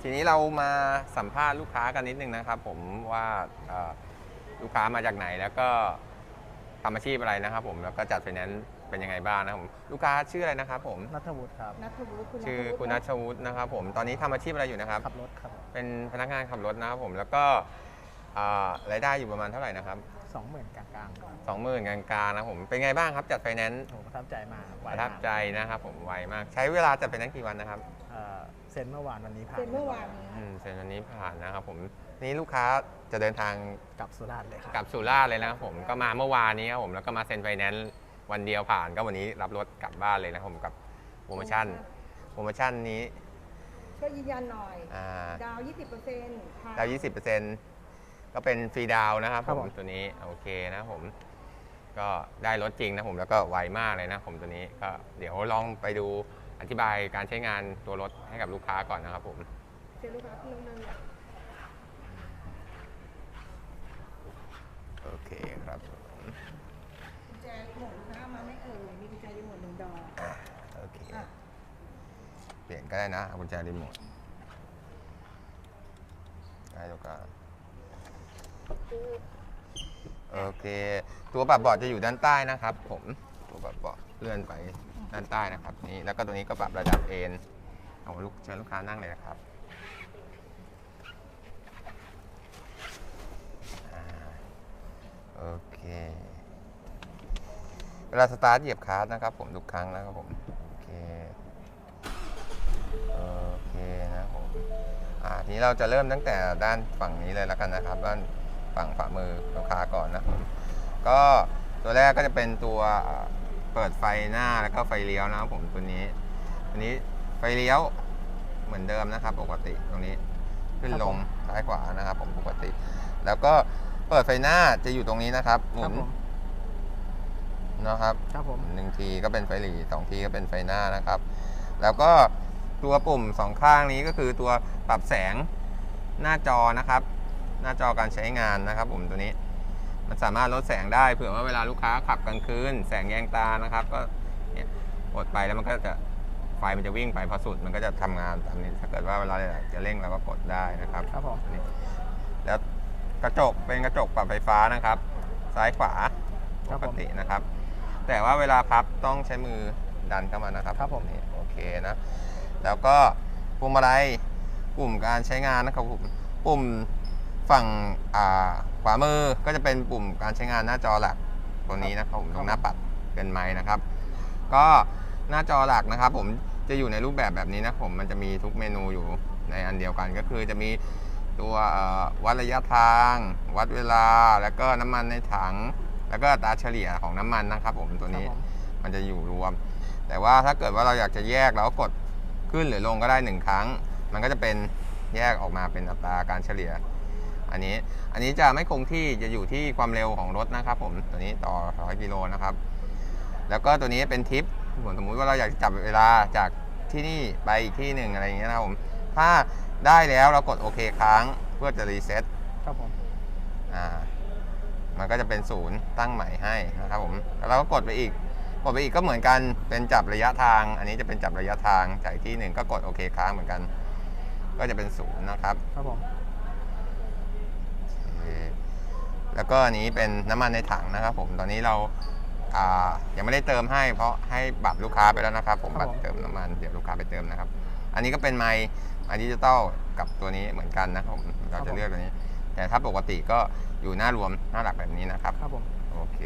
ทีนี้เรามาสัมภาษณ์ลูกค้ากันนิดนึงนะครับ ผมว่าเอ่อลูกค้ามาจากไหนแล้วก็ทำอาชีพอะไรนะครับ ผมแล้วก็จัดไฟแนนซ์เป็นยังไงบ้างนะครับผมลูกค้าชื่ออะไรนะครับ ผมนัทวุฒิครับนัทวุฒิคุณชื่อนัทวุฒิคุณนัชวุฒินะครับ ผมตอนนี้ทำอาชีพอะไรอยู่นะครับขับรถครับเป็นพนักงานขับรถนะครับผมแล้วก็อ่ารายได้อยู่ประมาณเท่าไหร่นะครับ สองหมื่นกลางๆครับสองหมื่นกลางๆนะครับผมเป็นไงบ้างครับจัดไฟแนนซ์โอ้ประทับใจมากไวประมากทับใจนะครับผมไวมากใช้เวลาจัดไฟแนนซ์กี่วันนะครับเอ่อเซ็นเมื่อวานวันนี้ผ่านเซ็นเมื่อวานนี้ อืมเซ็นวันนี้ผ่านนะครับผมนี่ลูกค้าจะเดินทางกลับสุราษฎร์เลยครับกลับสุราษฎร์เลยนะครับผมก็มาเมื่อวานนี้ครับผมแล้วก็มาเซ็นไฟแนนซ์วันเดียวผ่าน ก็วันนี้รับรถกลับบ้านเลยนะครับผมกับโปรโมชั่นโปรโมชั่นนี้ช่วยยืนยันหน่อย อ่าดาว 20%ค่ะดาว20% ก็เป็นฟรีดาวน์นะครับผม ตัวนี้โอเคนะครับผม ก็ได้รถจริงนะผมแล้วก็ไวมากเลยนะผมตัวนี้ก็เดี๋ยวลองไปดูอธิบายการใช้งานตัวรถให้กับลูกค้าก่อนนะครับผม เจอลูกค้าที่นึงๆอะโอเคครับกุญแจรีโมทลูกค้ามาไม่เอ่ยมีกุญแจรีโมทหนึ่งดอกอ่าโอเค อะเปลี่ยนก็ได้นะเอากุญแจรีโมทได้แล้วก็ โอเค ตัวปรับเบาะจะอยู่ด้านใต้นะครับ ผมตัวปรับเบาะเลื่อนไปด้านใต้นะครับนี่แล้วก็ตัวนี้ก็ปรับระดับเอนเอาลูกเชิญลูกค้านั่งเลยนะครับโอเคเวลาสตาร์ทเหยียบคลัสนะครับ ผมทุกครั้งนะครับผมโอเคโอเคนะครับผมอ่าทีนี้เราจะเริ่มตั้งแต่ด้านฝั่งนี้เลยแล้วกันนะครับด้าน ฝั่งฝ่ามือลูกค้าก่อนนะครับผมก็ตัวแรกก็จะเป็นตัวอ่าเปิดไฟหน้าแล้วก็ไฟเลี้ยวนะครับผมตัวนี้อันนี้ไฟเลี้ยวเหมือนเดิมนะครับ ปกติตรงนี้ขึ้นลงซ้ายขวานะครับ ผมปกติ แล้วก็เปิดไฟหน้าจะอยู่ตรงนี้นะครับหคมุรับนผมนะครับครับผมหนึ่งทีก็เป็นไฟหลีสองทีก็เป็นไฟหน้านะครับ แล้วก็ตัวปุ่มสองข้างนี้ก็คือตัวปรับแสงหน้าจอนะครับ หน้าจอการใช้งานนะครับผมตัวนี้ มันสามารถลดแสงได้เผื่อว่าเวลาลูกค้าขับกลางคืนแสงแยงตานะครับก็เนี่ยกดไปแล้วมันก็จะไฟมันจะวิ่งไปพอสุดมันก็จะทำงานตามนี้ถ้าเกิดว่าเวลาจะเร่งเราก็กดได้นะครับครับผมตัวนี้แล้วกระจกเป็นกระจกปรับไฟฟ้านะครับ ซ้ายขวาครับปผกมตินะครับ แต่ว่าเวลาพับต้องใช้มือดันเข้ามานะครับครับผมนี่โอเคนะแล้วก็ปุ่มอะไรปุ่มการใช้งานนะครับผมปุ่ม ฝั่งอ่าขวามือก็จะเป็นปุ่มการใช้งานหน้าจอหลักตัวนี้นะครับผมตรงหน้าปัดเป็นไม้นะครับ ก็หน้าจอหลักนะครับ ผมจะอยู่ในรูปแบบแบบนี้นะผมมันจะมีทุกเมนูอยู่ในอันเดียวกันก็คือจะมีตัวเอ่อวัดระยะทาง วัดเวลา แล้วก็น้ำมันในถัง แล้วก็อัตราเฉลี่ยของน้ำมันนะครับ ผมตัวนี้ครับผมมันจะอยู่รวม แต่ว่าถ้าเกิดว่าเราอยากจะแยกเราก็กดขึ้นหรือลงก็ได้หนึ่งครั้ง มันก็จะเป็นแยกออกมาเป็นอัตราการเฉลี่ย อันนี้อันนี้จะไม่คงที่จะอยู่ที่ความเร็วของรถนะครับ ผมตัวนี้ต่อร้อยกิโลนะครับ แล้วก็ตัวนี้เป็นทิปผมสมมุติว่าเราอยากจะจับเวลาจากที่นี่ไปอีกที่หนึ่งอะไรอย่างเงี้ยนะครับผมถ้าได้แล้วเรากดโอเคค้างเพื่อจะรีเซ็ตครับผมอ่ามันก็จะเป็นศูนย์ตั้งใหม่ให้นะครับผมแล้วเราก็กดไปอีกกดไปอีกก็เหมือนกันเป็นจับระยะทาง อันนี้จะเป็นจับระยะทางจากอีกที่หนึ่งก็กดโอเคค้างเหมือนกัน ก็จะเป็นศูนย์นะครับ ครับผม โอเค แล้วก็อันนี้เป็นน้ำมันในถังนะครับ ผมตอนนี้เราอ่ายังไม่ได้เติมให้ เพราะให้บัตรลูกค้าไปแล้วนะครับ ผมบัตรเติมน้ำมันเดี๋ยวลูกค้าไปเติมนะครับ อันนี้ก็เป็นไมค์ไมค์ดิจิตอลกับตัวนี้เหมือนกันนะครับผมเราจะเลือกตัวนี้ แต่ถ้าปกติก็อยู่หน้ารวมหน้าหลักแบบนี้นะครับครับผมโอเค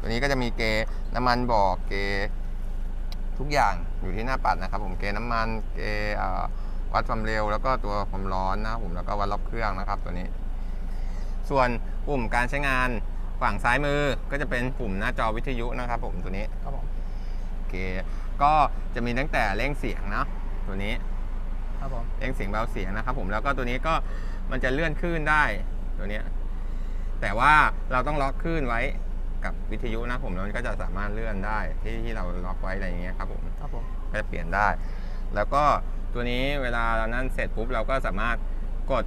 ตัวนี้ก็จะมีเกย์น้ำมันบอกเกย์ทุกอย่างอยู่ที่หน้าปัดนะครับ ผมเกย์น้ำมันเกย์เอ่อวัดความเร็ว แล้วก็ตัวความร้อนนะครับผมแล้วก็วัดรอบเครื่องนะครับ ตัวนี้ ส่วน ปุ่มการใช้งานฝั่งซ้ายมือก็จะเป็นปุ่มหน้าจอวิทยุนะครับผมตัวนี้ครับผมโอเคก็จะมีตั้งแต่เร่งเสียงเนาะตัวนี้ครับผมเร่งเสียงเบาเสียงนะครับผมแล้วก็ตัวนี้ก็มันจะเลื่อนคลื่นได้ตัวเนี้ยแต่ว่าเราต้องล็อกคลื่นไว้กับวิทยุนะผมแล้วมันก็จะสามารถเลื่อนได้ที่ที่เราล็อกไว้อะไรอย่างเงี้ยครับผมครับผมก็จะเปลี่ยนได้ แล้วก็ตัวนี้เวลาเรานั่นเสร็จปุ๊บเราก็สามารถกด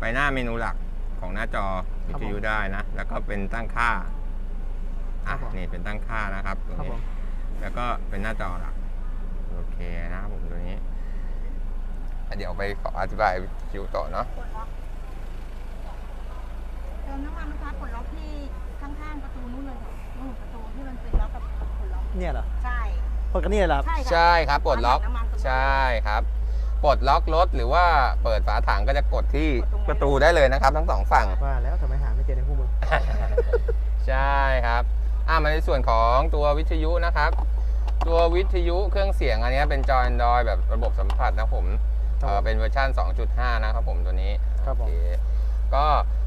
ไปหน้าเมนูหลัก ของหน้าจอวิทยุได้นะ แล้วก็เป็นตั้งค่าอะนี่เป็นตั้งค่านะครับตัวครับผนี้ม แล้วก็เป็นหน้าจอหลักโอเคนะครับผมตัวนี้เดี๋ยวไปขออธิบายคิวต่อเนาะ ปลดล็อกเติมน้ำมันนะคะปลดล็อกที่ข้างๆประตูนู้นเลยค่ะนู่นประตูที่มันเป็นล็อกกับปลดล็อกเนี่ยเหรอใช่เปิดกันนี่เลยเหรอครับ ใช่ค่ะใช่ครับปลดล็อก น้ำมันตรงนู้น ใช่ครับ ปลดล็อกรถหรือว่าเปิดฝาถังก็จะกดที่ประตูได้เลยนะครับ ทั้งสองฝั่ง ว่าแล้วทำไมหาไม่เจอในพวกมึงใช่ครับ อ่ามาในส่วนของตัววิทยุนะครับ ตัววิทยุเครื่องเสียงอันนี้เป็นจอ Android แบบระบบสัมผัสนะผมครับเอ่อเป็นเวอร์ชัน2.5 นะครับผมตัวนี้ครับผม โอเคก็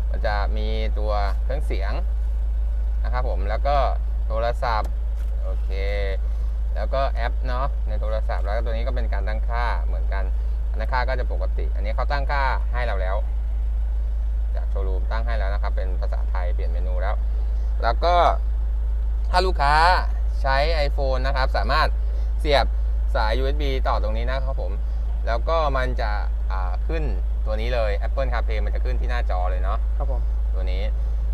มันจะมีตัวเครื่องเสียงนะครับผมแล้วก็โทรศัพท์ โอเค แล้วก็แอปเนาะในโทรศัพท์แล้วก็ตัวนี้ก็เป็นการตั้งค่าเหมือนกันตั้งค่าก็จะปกติ อันนี้เขาตั้งค่าให้เราแล้ว จากโชว์รูมตั้งให้แล้วนะครับ เป็นภาษาไทยเปลี่ยนเมนูแล้ว แล้วก็ถ้าลูกค้าใช้ iPhone นะครับ สามารถเสียบสาย USB ต่อตรงนี้นะครับผม แล้วก็มันจะอ่าขึ้นตัวนี้เลย Apple CarPlay มันจะขึ้นที่หน้าจอเลยเนาะครับผมตัวนี้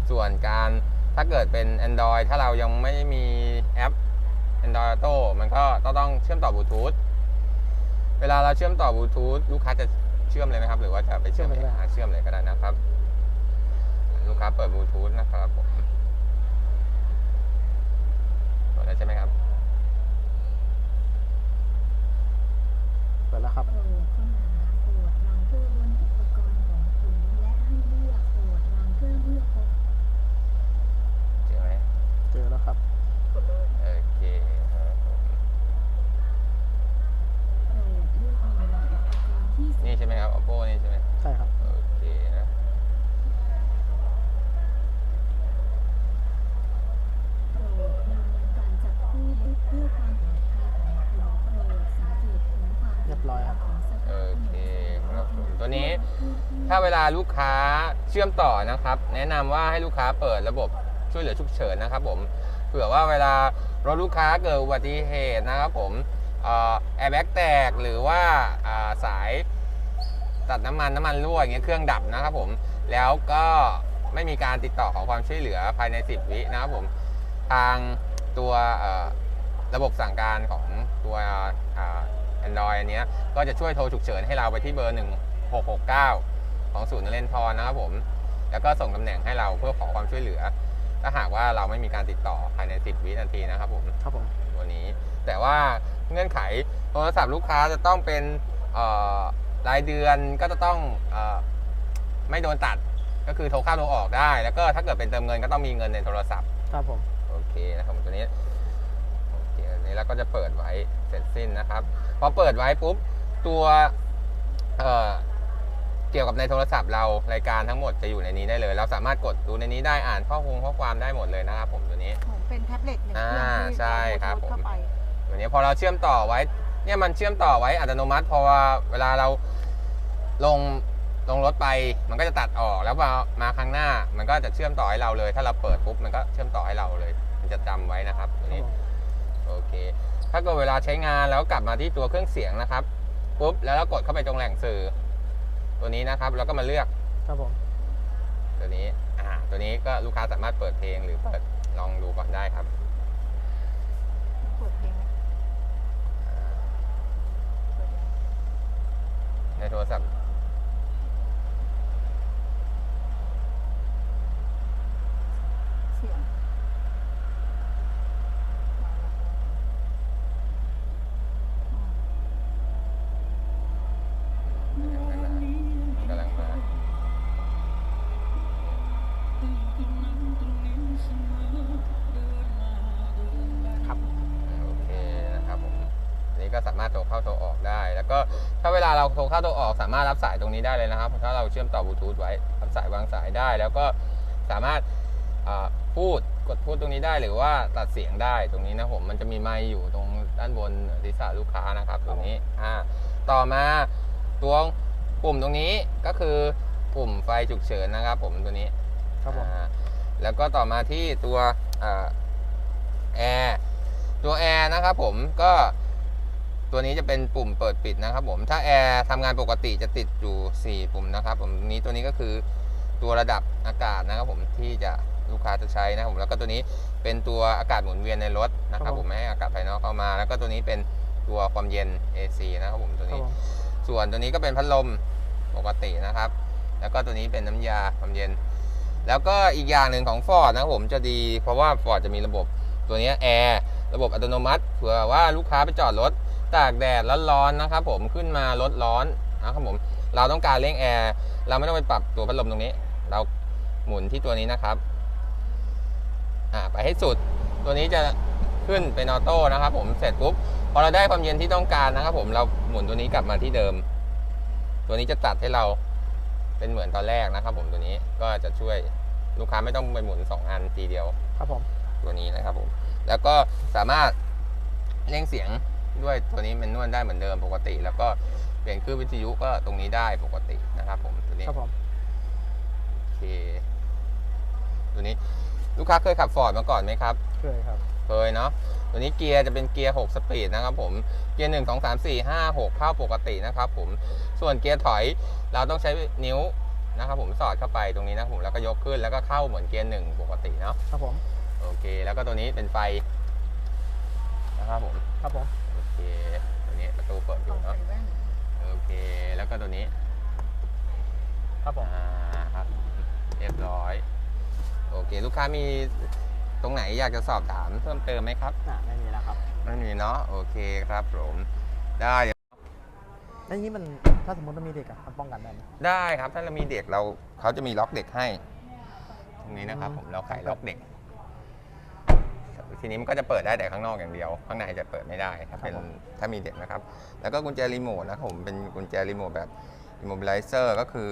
ส่วนการถ้าเกิดเป็น Android ถ้าเรายังไม่มีแอป Android Auto มันก็ต้องต้องเชื่อมต่อบลูทูธเวลาเราเชื่อมต่อบลูทูธลูกค้าจะเชื่อมเลยไหมครับ หรือว่าจะไปเชื่อมเชื่อมเลยก็ได้อ่าเชื่อมเลยก็ได้นะครับ ลูกค้าเปิดบลูทูธนะครับผมเปิดแล้วใช่ไหมครับ เปิดแล้วครับ โปรดค้นหาโปรดวางเครื่องบนอุปกรณ์ของคุณและให้เลือกโปรดวางเครื่องเมื่อพบ เจอไหม เจอแล้วครับ กดเลย โอเคครับผม โปรดเลือกหนึ่งอุปกรณ์ที่ นี่ใช่ไหมครับ oppo นี่ใช่ไหม ใช่ครับ โอเคนะ โปรดดำเนินการจับคู่บุ๊กเพื่อความปลอดภัยของคุณโปรดสังเกตถึงความ เรียบร้อยครับ ของสถาน โอเคครับผมตัวนี้ เพื่อที่ ถ้า เวลาลูกค้าเชื่อมต่อนะครับ แนะนำว่าให้ลูกค้าเปิดระบบช่วยเหลือฉุกเฉินนะครับผมเผื่อว่าเวลารถลูกค้าเกิดอุบัติเหตุนะครับผมแอร์แบ็กแตกหรือว่าสายตัดน้ำมันน้ำมันรั่วอย่างเงี้ยเครื่องดับนะครับผมแล้วก็ไม่มีการติดต่อขอความช่วยเหลือภายใน 10 วินะครับผมทางตัวระบบสั่งการของตัวแอนดรอยอันนี้ก็จะช่วยโทรฉุกเฉินให้เราไปที่เบอร์ 1669 ของศูนย์นเรนทรนะครับผม แล้วก็ส่งตำแหน่งให้เราเพื่อขอความช่วยเหลือ ถ้าหากว่าเราไม่มีการติดต่อภายใน 10 วินาทีนะครับผมครับผม ตัวนี้ แต่ว่าเงื่อนไขโทรศัพท์ลูกค้าจะต้องเป็นเอ่อรายเดือนก็จะต้องเออไม่โดนตัดก็คือโทรเข้าโทรออกได้ แล้วก็ถ้าเกิดเป็นเติมเงินก็ต้องมีเงินในโทรศัพท์ ครับผม โอเคนะครับผมตัวนี้โอเคอันนี้แล้วก็จะเปิดไว้เสร็จสิ้นนะครับ พอเปิดไว้ปุ๊บตัวเอ่อ เกี่ยวกับในโทรศัพท์เรารายการทั้งหมดจะอยู่ในนี้ได้เลย เราสามารถกดดูในนี้ได้อ่านข้อคงข้อความได้หมดเลยนะครับผมตัวนี้ เหมือนเป็นแท็บเล็ตหนึ่งเครื่องอ่าที่ใช่ครับเอาผม เข้าไป ตัวนี้พอเราเชื่อมต่อไว้เนี่ยมันเชื่อมต่อไว้อัตโนมัติพอเวลาเราลงลงรถไปมันก็จะตัดออกแล้วมามาครั้งหน้า มันก็จะเชื่อมต่อให้เราเลย ถ้าเราเปิดปุ๊บมันก็เชื่อมต่อให้เราเลย มันจะจำไว้นะครับตัวครับนี้ผมโอเค ถ้าเกิดเวลาใช้งานแล้วกลับมาที่ตัวเครื่องเสียงนะครับปุ๊บแล้วเรากดเข้าไปตรงแหล่งสื่อ ตัวนี้นะครับแล้วก็มาเลือกครับผมตัวนี้อ่าตัวนี้ก็ลูกค้าสามารถเปิดเพลงหรือเปิดลองดูก่อนได้ครับ ก็สามารถโทรเข้าโทรออกได้ แล้วก็ถ้าเวลาเราโทรเข้าโทรออกสามารถรับสายตรงนี้ได้เลยนะครับ ถ้าเราเชื่อมต่อบลูทูธไว้รับสายวางสายได้ แล้วก็สามารถอ่าพูดกดพูดตรงนี้ได้หรือว่าตัดเสียงได้ตรงนี้นะผมมันจะมีไมค์อยู่ตรงด้านบนศีรษะลูกค้านะครับตรงนี้อ่าต่อมาตัวปุ่มตรงนี้ก็คือปุ่มไฟฉุกเฉินนะครับ ผมตัวนี้ครับผมอ่าแล้วก็ต่อมาที่ตัวแอร์ตัวแอร์นะครับผมก็ ตัวนี้จะเป็นปุ่มเปิดปิดนะครับผม ถ้าแอร์ทำงานปกติจะติดอยู่ 4 ปุ่มนะครับผมนี้ตัวนี้ก็คือตัวระดับอากาศนะครับผมที่จะลูกค้าจะใช้นะครับผมแล้วก็ตัวนี้เป็นตัวอากาศหมุนเวียนในรถนะครับผมไม่ให้อากาศภายนอกเข้ามา แล้วก็ตัวนี้เป็นตัวความเย็น AC นะครับผมตัวครับนี้ผมส่วนตัวนี้ก็เป็นพัดลมปกตินะครับ แล้วก็ตัวนี้เป็นน้ำยาความเย็น แล้วก็อีกอย่างหนึ่งของ Ford นะครับผมจะดีเพราะว่า Ford จะมีระบบตัวเนี้แอร์ระบบอัตโนมัติเผื่อว่าลูกค้าไปจอดรถ ตากแดดร้อนๆนะครับผมขึ้นมารถร้อนนะครับผมเราต้องการเร่งแอร์เราไม่ต้องไปปรับตัวพัดลมตรงนี้ เราหมุนที่ตัวนี้นะครับอ่าไปให้สุดตัวนี้จะขึ้นเป็นออโต้นะครับผมเสร็จปุ๊บพอเราได้ความเย็นที่ต้องการนะครับผมเราหมุนตัวนี้กลับมาที่เดิม ตัวนี้จะตัดให้เราเป็นเหมือนตอนแรกนะครับ ผมตัวนี้ก็จะช่วยลูกค้าไม่ต้องไปหมุน 2 อันทีเดียว ครับผมตัวนี้นะครับผมแล้วก็สามารถเร่งเสียง ด้วยตัวนี้เป็นนวดได้เหมือนเดิมปกติ แล้วก็เปลี่ยนคลื่นวิทยุก็ตรงนี้ได้ปกตินะครับผมตัวนี้ครับผมโอเคตัวนี้ลูกค้าเคยขับฟอร์ดมาก่อนไหมครับ เคยครับ เคยเนาะตัวนี้เกียร์จะเป็นเกียร์ 6 สปีดนะครับผมเกียร์ 1 2 3 4 5 6 เข้าปกตินะครับผมส่วนเกียร์ถอยเราต้องใช้นิ้วนะครับผมสอดเข้าไปตรงนี้นะครับผมแล้วก็ยกขึ้นแล้วก็เข้าเหมือนเกียร์หนึ่งปกติเนาะครับผมโอเค แล้วก็ตัวนี้เป็นไฟนะครับผมครับผมโอ เคตัวนี้ประตูเปิดอต้อยู่งเนาะใส่แว่นโอเค แล้วก็ตัวนี้ครับผม อ่าครับเรียบร้อย โอเค ลูกค้ามีตรงไหนอยากจะสอบถามเพิ่มเติมไหมครับ อ่าไม่มีแล้วครับ ไม่มีเนาะโอเคครับผมได้ แล้วนี้มันถ้าสมมติมันมีเด็กอะมันป้องกันได้ไหม ได้ครับถ้าเรามีเด็กเราเขาจะมีล็อกเด็กให้ ตรงนี้นะครับอืมผมเราไขล็อกเด็ก ทีนี้มันก็จะเปิดได้แต่ข้างนอกอย่างเดียว ข้างในจะเปิดไม่ได้ถ้าเป็นถ้ามีเด็กนะครับ แล้วก็กุญแจรีโมทนะครับผมเป็นกุญแจรีโมทแบบ immobilizer ก็คือ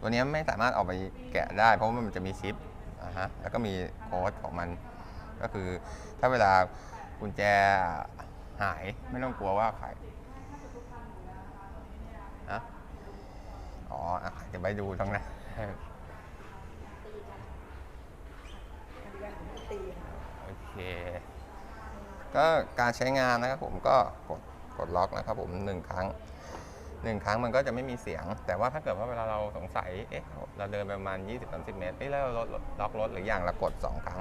ตัวนี้ไม่สามารถออกไปแกะได้ เพราะว่ามันจะมีชิปอ่าฮะแล้วก็มีโค้ดของมัน ก็คือถ้าเวลากุญแจหายไม่ต้องกลัวว่าใครนะอ๋ออะไปดูตรงนั้น โอเค ก็การใช้งานนะครับผมก็กดกดล็อกนะครับผมหนึ่งครั้งหนึ่งครั้งมันก็จะไม่มีเสียง แต่ว่าถ้าเกิดว่าเวลาเราสงสัยเอ๊ะเราเดินไปประมาณ 20-30 เมตรเอ๊ะแล้วเราลดล็อกรถหรืออย่างเรากด 2 ครั้ง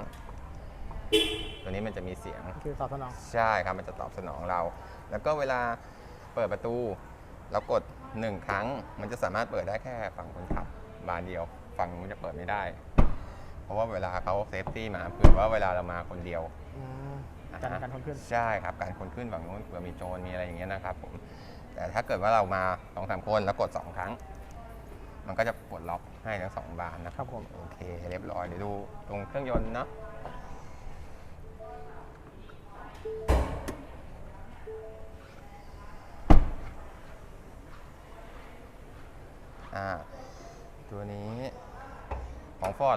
ตัวนี้มันจะมีเสียงคือตอบสนองใช่ครับมันจะตอบสนองเรา แล้วก็เวลาเปิดประตู เรากดหนึ่งครั้ง มันจะสามารถเปิดได้แค่ฝั่งคนขับบานเดียว ฝั่งนู้นจะเปิดไม่ได้ เพราะว่าเวลาเขาเซฟตี้มาเผื่อว่าเวลาเรามาคนเดียวอืมการการคนขึ้น ใช่ครับการคนขึ้นฝั่งนู้นเผื่อมีโจรมีอะไรอย่างเงี้ยนะครับผมแต่ถ้าเกิดว่าเรามาสองสามคนแล้วกดสองครั้ง มันก็จะปลดล็อกให้ทั้งสองบานนะครับผม โอเคเรียบร้อยเดี๋ยวดูตรงเครื่องยนต์เนาะ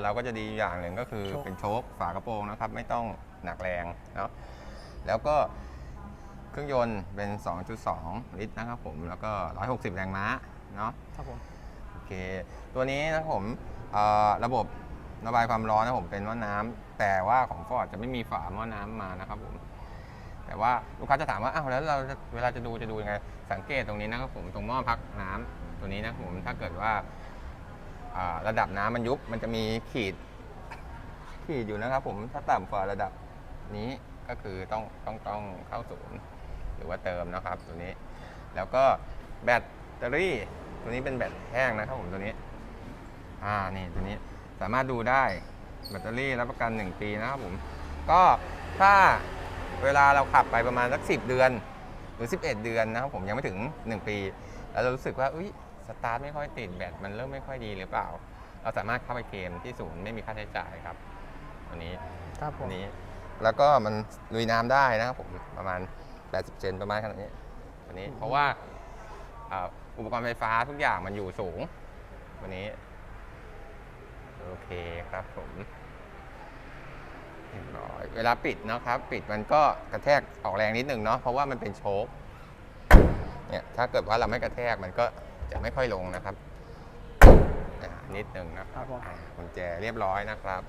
เราก็จะดีอย่างหนึ่งก็คือโชคเป็นโชคฝากระโปรงนะครับ ไม่ต้องหนักแรงเนาะแล้วก็เครื่องยนต์เป็น 2.2 ลิตรนะครับผมแล้วก็ 160 แรงม้าเนาะครับผมโอเค ตัวนี้นะครับผมเอ่อระบบระบายความร้อนนะผมเป็นหม้อน้ำแต่ว่าของฟอร์ดจะไม่มีฝาหม้อน้ำมานะครับผมแต่ว่าลูกค้าจะถามว่าอ้าวแล้วเราจะเวลาจะดูจะดูยังไงสังเกตตรงนี้นะครับผมตรงหม้อพักน้ำตัวนี้นะครับผมถ้าเกิดว่าอ่า ระดับน้ำมันยุบมันจะมีขีด ขีดอยู่นะครับ ผมถ้าต่ำกว่าระดับนี้ก็คือต้องต้องต้องเข้าศูนย์หรือว่าเติมนะครับตัวนี้ แล้วก็แบตเตอรี่ ตัวนี้เป็นแบตแห้งนะครับผมตัวนี้ อ่านี่ตัวนี้สามารถดูได้แบตเตอรี่รับประกัน 1 ปีนะครับผม ก็ถ้าเวลาเราขับไปประมาณสัก10 เดือน หรือ 11 เดือนนะครับผมยังไม่ถึง 1 ปี แล้วเรารู้สึกว่าอุ้ย สตาร์ทไม่ค่อยติดแบตมันเริ่มไม่ค่อยดีหรือเปล่า เราสามารถเข้าไปเคลมที่ศูนย์ไม่มีค่าใช้จ่ายครับตัวนี้ครับผอัมนนี้ แล้วก็มันลุยน้ำได้นะครับผมประมาณ 80เซนประมาณขนาดนี้ตัวนี้เพราะว่าอ่าอุปกรณ์ไฟฟ้าทุกอย่างมันอยู่สูง วันนี้ โอเคครับผมเรียบร้อยเวลาปิดนะครับ ปิดมันก็กระแทกออกแรงนิดนึงเนาะเพราะว่ามันเป็นโชคเนี่ยถ้าเกิดว่าเราไม่กระแทกมันก็ จะไม่ค่อยลงนะครับอ่านิดนึงนะครับผมอ่ากุญแจเรียบร้อยนะครับ